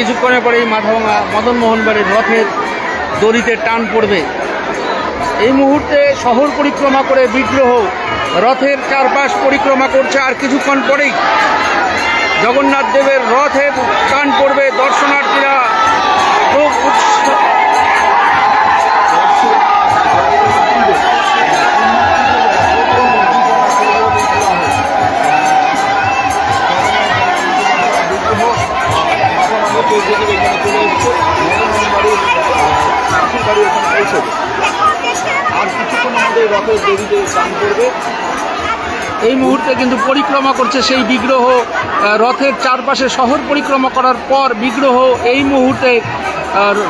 আর কিছুক্ষণে পরেই মাথাভাঙা মদন মোহন বাড়ির রথের দড়িতে টান পড়বে। এই মুহূর্তে শহর পরিক্রমা করে বিগ্রহ, রথের চারপাশ পরিক্রমা করছে আর কিছুক্ষণ পরেই জগন্নাথ দেবের রথের টান পড়বে দর্শনার্থীরা। এই মুহূর্তে কিন্তু পরিক্রমা করছে সেই বিগ্রহ রথের চারপাশে শহর পরিক্রমা করার পর বিগ্রহ এই মুহূর্তে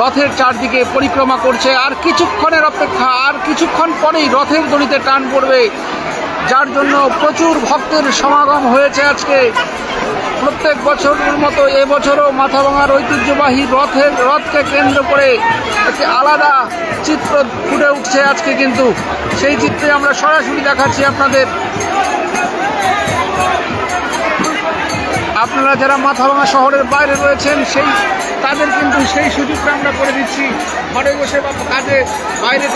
রথের চারদিকে পরিক্রমা করছে। আর কিছুক্ষণের অপেক্ষা, আর কিছুক্ষণ পরেই রথের দড়িতে টান পড়বে, যার জন্য প্রচুর ভক্তের সমাগম হয়েছে আজকে। প্রত্যেক বছরের মতো এবছরও মাথাভাঙার ঐতিহ্যবাহী রথের রথকে কেন্দ্র করে একটি আলাদা চিত্র ফুটে উঠছে আজকে কিন্তু। সেই চিত্রে আমরা সরাসরি দেখাচ্ছি আপনাদের। আপনারা যারা মাথাভাঙা শহরের বাইরে রয়েছেন, সেই তাদের কিন্তু সেই সুযোগটা আমরা করে দিচ্ছি। ঘরে বসে বা কাজে বাইরে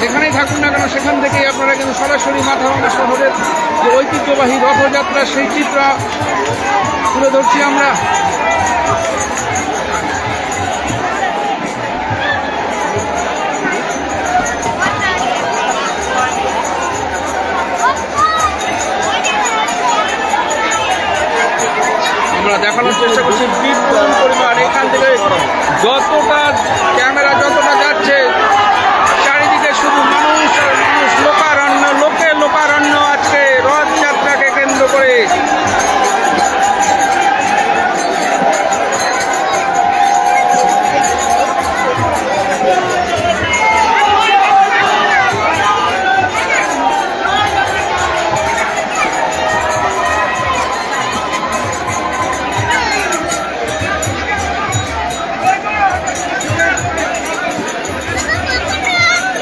যেখানেই থাকুন না কেন, সেখান থেকেই আপনারা কিন্তু সরাসরি মাথাভাঙা শহরের যে ঐতিহ্যবাহী রথযাত্রা, সেই চিত্র তুলে ধরছি আমরা। দেখানোর চেষ্টা করছি। বিপুল পরিমাণ এখান থেকে যতটা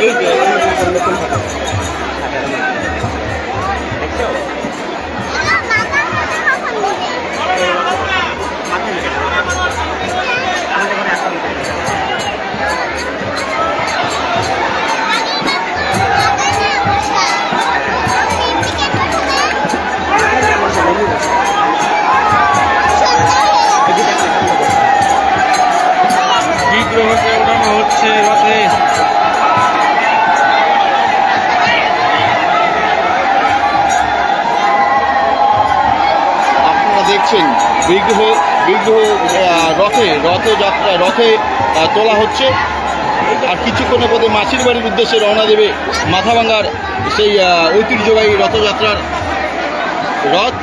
এই দেখছেন, বিগ্রহ বিগ্রহ রথে রথযাত্রা রথে তোলা হচ্ছে। আর কিছুক্ষণের পথে মাসির বাড়ির উদ্দেশ্যে রওনা দেবে মাথাভাঙ্গার সেই ঐতিহ্যবাহী রথযাত্রার রথ।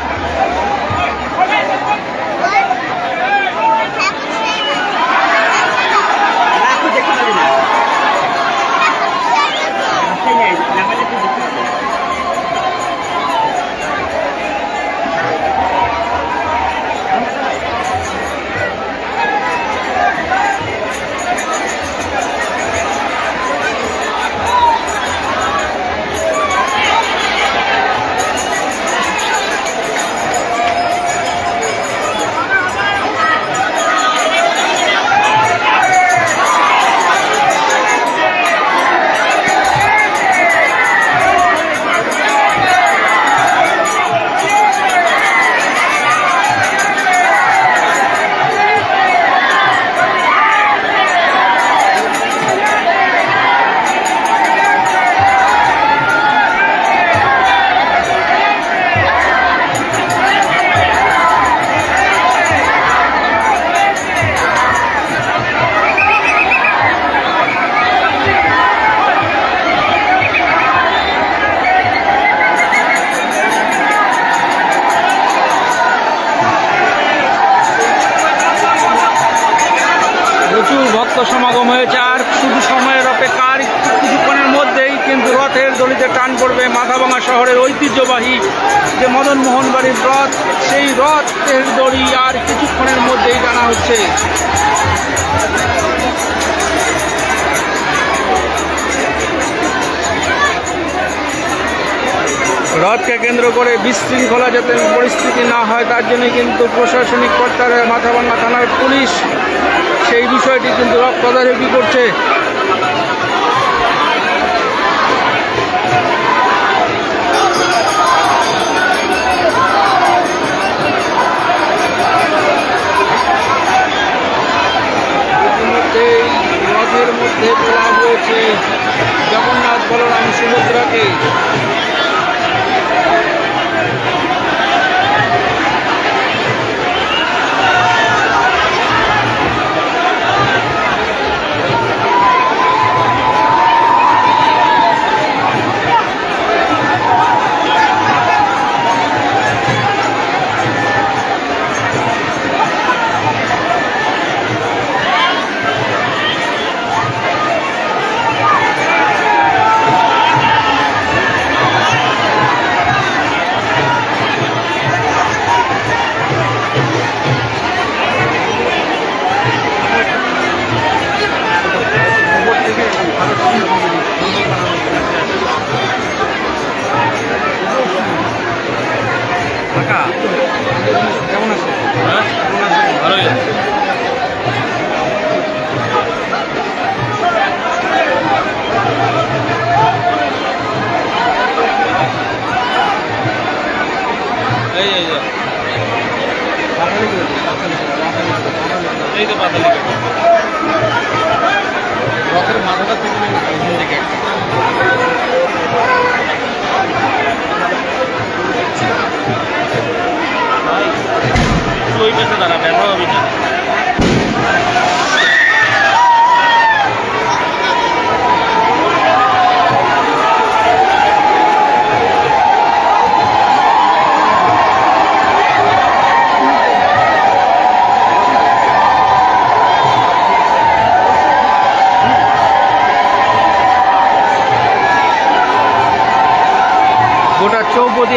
টান পড়বে মাথাভাঙা শহরের ঐতিহ্যবাহী যে মদন মোহন বাড়ির রথ, সেই রথ দড়ি আর কিছুক্ষণের মধ্যেই জানা হচ্ছে। রথকে কেন্দ্র করে বিশৃঙ্খলা যাতে পরিস্থিতি না হয়, তার জন্য কিন্তু প্রশাসনিক কর্তারা মাথাভাঙ্গা থানার পুলিশ সেই বিষয়টি কিন্তু রথ তদারকি করছে? মেঘের মধ্যে তোলা হয়েছে। জগন্নাথ বলরাম সুভদ্রাকে।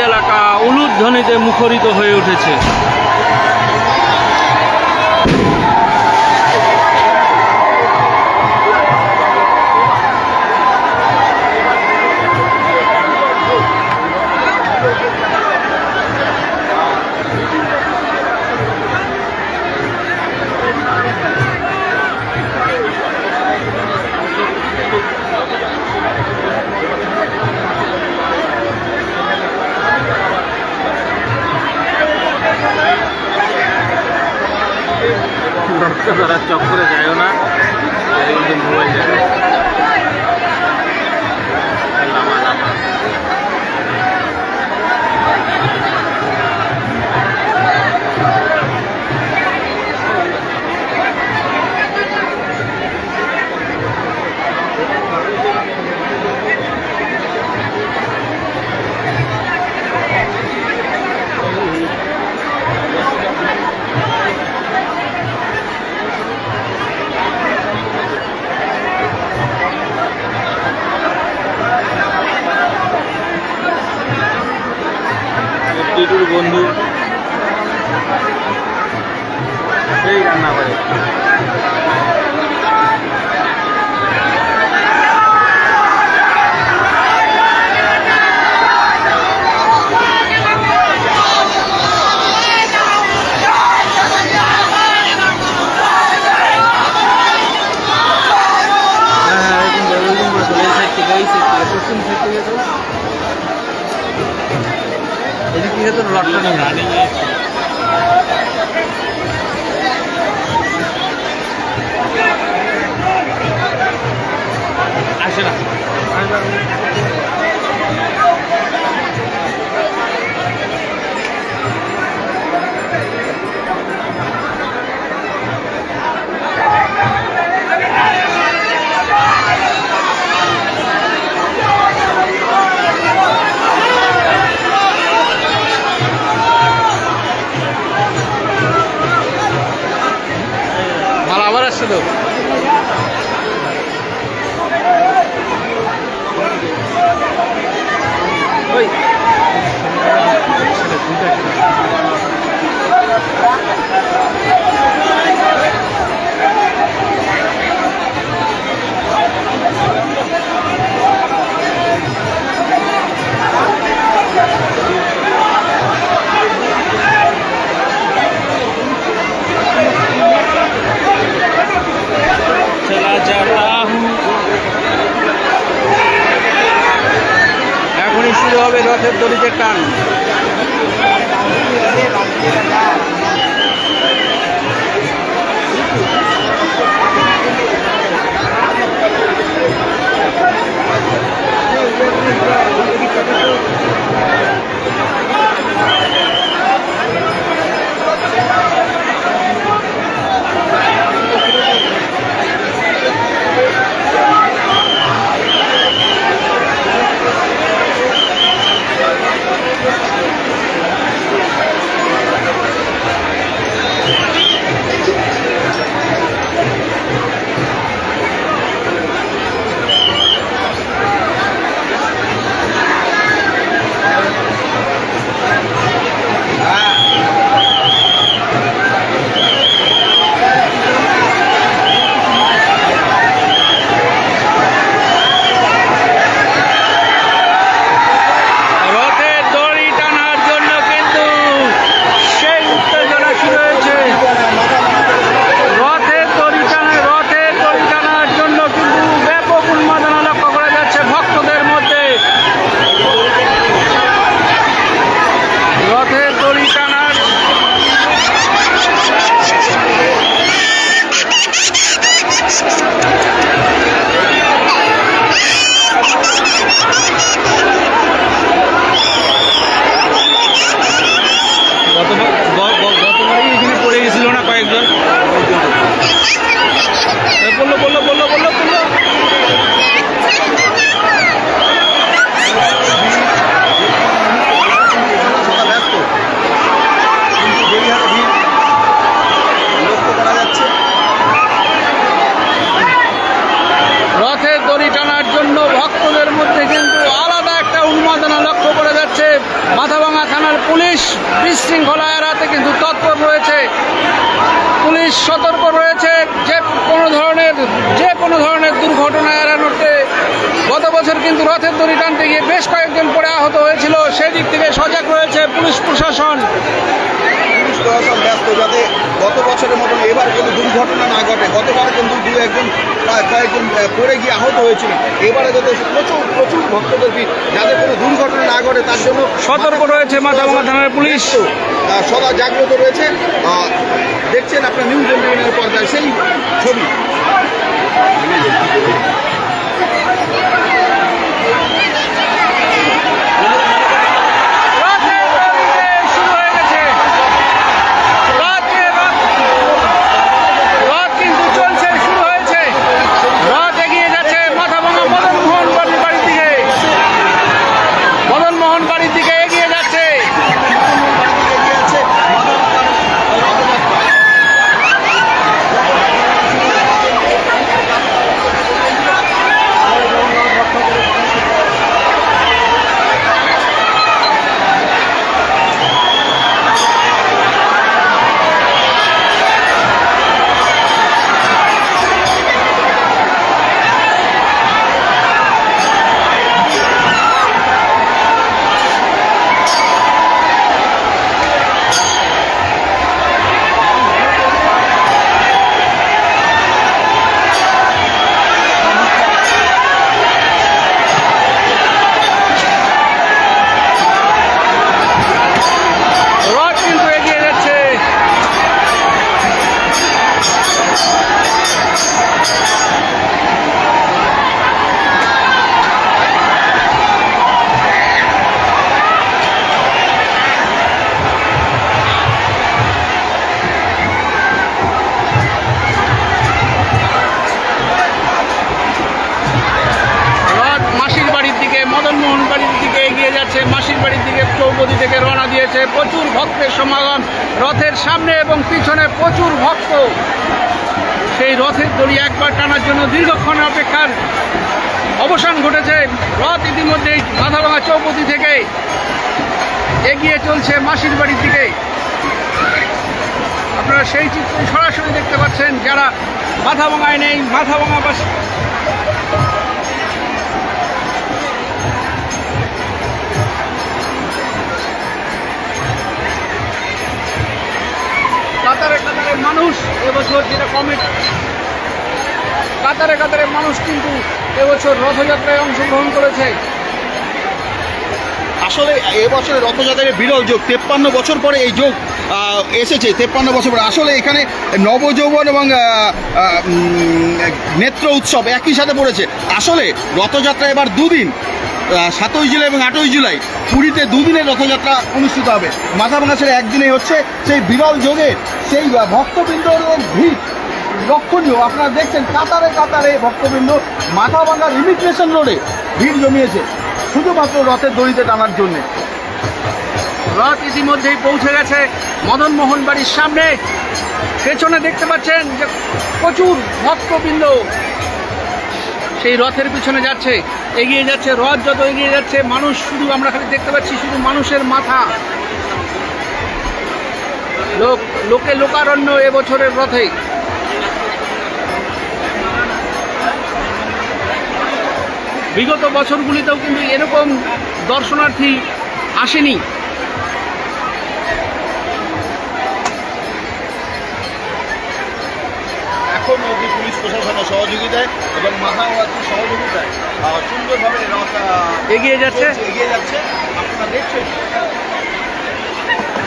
এলাকা উলুধ্বনিতে মুখরিত হয়ে উঠেছে। আপনারা চক্করে যায়ও না। হবে রথের দড়িতে টান। কিন্তু রথের দড়ি টানতে গিয়ে বেশ কয়েকজন পড়ে আহত হয়েছিল। সেদিক থেকে সজাগ রয়েছে পুলিশ প্রশাসন। পুলিশ প্রশাসন ব্যস্ত যাতে গত বছরের মতন এবার কোনো দুর্ঘটনা না ঘটে গতবার কিন্তু দু একজন প্রায় কয়েকজন আহ, পড়ে গিয়ে আহত হয়েছিল। এবারে যাতে প্রচুর প্রচুর ভক্তদের ভিড় যাতে কোনো দুর্ঘটনা না ঘটে তার জন্য সতর্ক রয়েছে মাথাভাঙা থানার পুলিশ। সদা জাগ্রত রয়েছে। দেখছেন আপনার নিউজ এন্টারটেইনের পর্দায় সেই ছবি। Thank you. যাচ্ছে মাসির বাড়ির দিকে চৌপতি থেকে রওনা দিয়েছে। প্রচুর ভক্তের সমাগম, রথের সামনে এবং পিছনে প্রচুর ভক্ত। সেই রথের দড়ি একবার টানার জন্য দীর্ঘক্ষণ অপেক্ষার অবসান ঘটেছে। রথ ইতিমধ্যেই মাথাভাঙা চৌপতি থেকে এগিয়ে চলছে মাসির বাড়ির দিকে। আপনারা সেই চিত্র সরাসরি দেখতে পাচ্ছেন, যারা মাথাভাঙায় নেই মাথাভাঙা এবছর যেটা কমেট কাতারে কাতারে মানুষ কিন্তু এবছর রথযাত্রায় অংশগ্রহণ করেছে। আসলে এবছরের রথযাত্রায় বিরল যোগ। তেপ্পান্ন বছর পরে এই যোগ এসেছে তেপ্পান্ন বছর পরে। আসলে এখানে নবযৌবন এবং নেত্র উৎসব একই সাথে পড়েছে। আসলে রথযাত্রা এবার দুদিন সাতই জুলাই এবং আটই জুলাই। পুরীতে দুদিনের রথযাত্রা অনুষ্ঠিত হবে। মাথা ভাঙা ছেড়ে হচ্ছে সেই বিরল যোগে সেই আহ, ভক্তবৃন্দর ভিড়। লক্ষণীয়। আপনারা দেখছেন কাতারে কাতারে ভক্তবৃন্দ মাথা ভাঙার ইমিগ্রেশন রোডে ভিড় জমিয়েছে, শুধুমাত্র রথের দড়িতে টানার জন্যে। রথ ইতিমধ্যেই পৌঁছে গেছে মদন মোহন বাড়ির সামনে। পেছনে দেখতে পাচ্ছেন যে প্রচুর ভক্তবৃন্দ। সেই রথের পিছনে যাচ্ছে, এগিয়ে যাচ্ছে, রথ যত এগিয়ে যাচ্ছে, মানুষ শুধু আমরা খালি দেখতে পাচ্ছি শুধু মানুষের মাথা। লোক, লোকে লোকারণ্য এবছরের রথে বিগত বছরগুলিতেও কিন্তু এরকম দর্শনার্থী আসেনি। এখন অবধি পুলিশ প্রশাসনের সহযোগিতায় এবং মাথাওয়াতির সহযোগিতায় সুন্দরভাবে এগিয়ে যাচ্ছে। এগিয়ে যাচ্ছে। আপনারা দেখছেন।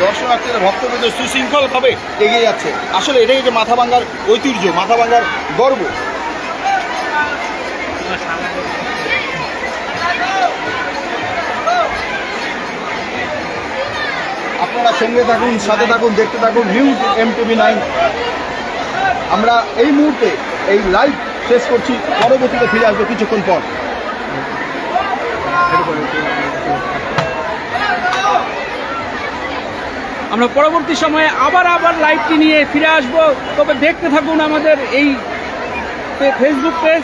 দর্শনার্থীরা ভক্তবৃন্দ সুশৃঙ্খলভাবে এগিয়ে যাচ্ছে। আসলে এটাই হচ্ছে মাথা ভাঙ্গার ঐতিহ্য মাথা ভাঙ্গার গর্ব। আপনারা সঙ্গে থাকুন, সাথে থাকুন, দেখতে থাকুন নিউজ এম টিভি নাইন আমরা এই মুহূর্তে এই লাইভ শেষ করছি, পরবর্তীতে ফিরে আসব কিছুক্ষণ পর। আমরা পরবর্তী সময়ে আবার আবার লাইভটি নিয়ে ফিরে আসব। তবে দেখতে থাকুন আমাদের এই ফেসবুক পেজ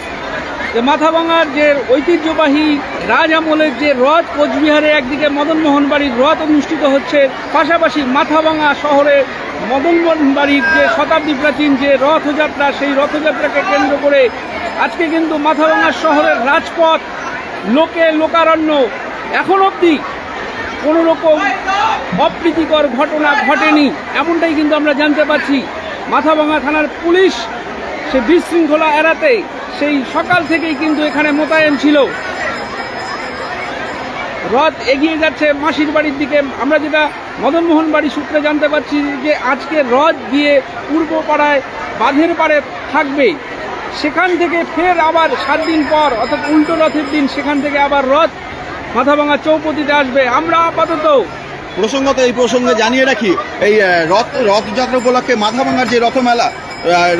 মাথাভাঙার যে ঐতিহ্যবাহী রাজ আমলের যে রথ কোচবিহারে একদিকে মদনমোহন বাড়ির রথ অনুষ্ঠিত হচ্ছে, পাশাপাশি মাথাভাঙা শহরে মদনমোহন বাড়ির যে শতাব্দী প্রাচীন যে রথযাত্রা, সেই রথযাত্রাকে কেন্দ্র করে আজকে কিন্তু মাথাভাঙা শহরের রাজপথ, লোকে লোকারণ্য এখন অবধি কোনো রকম অপ্রীতিকর ঘটনা ঘটেনি। এমনটাই কিন্তু আমরা জানতে পারছি মাথাভাঙা থানার পুলিশ সে বিশৃঙ্খলা এড়াতে সেই সকাল থেকেই কিন্তু এখানে মোতায়েন ছিল। রথ এগিয়ে যাচ্ছে মাসির বাড়ির দিকে। আমরা যেটা মদনমোহন বাড়ি সূত্রে জানতে পারছি যে আজকে রথ গিয়ে পূর্ব পাড়ায় বাঁধের পাড়ে থাকবে। সেখান থেকে ফের আবার সাত দিন পর, অর্থাৎ উল্টো রথের দিন, সেখান থেকে আবার রথ মাথাভাঙা চৌপতিতে আসবে। আমরা আপাতত প্রসঙ্গত এই প্রসঙ্গে জানিয়ে রাখি, এই রথ, রথযাত্রা উপলক্ষে মাথাভাঙার যে রথমেলা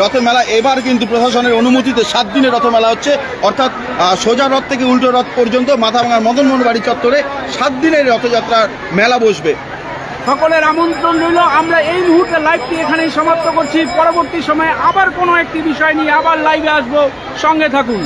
রথমেলা এবার কিন্তু প্রশাসনের অনুমতিতে সাত দিনের রথমেলা হচ্ছে। অর্থাৎ সোজা রথ থেকে উল্টো রথ পর্যন্ত মাথাভাঙার মদনমোহন বাড়ি চত্বরে সাত দিনের রথযাত্রার মেলা বসবে। সকলের আমন্ত্রণ রইল। আমরা এই মুহূর্তে লাইভটি এখানেই সমাপ্ত করছি। পরবর্তী সময়ে আবার কোনো একটি বিষয় নিয়ে আবার লাইভে আসব। সঙ্গে থাকুন।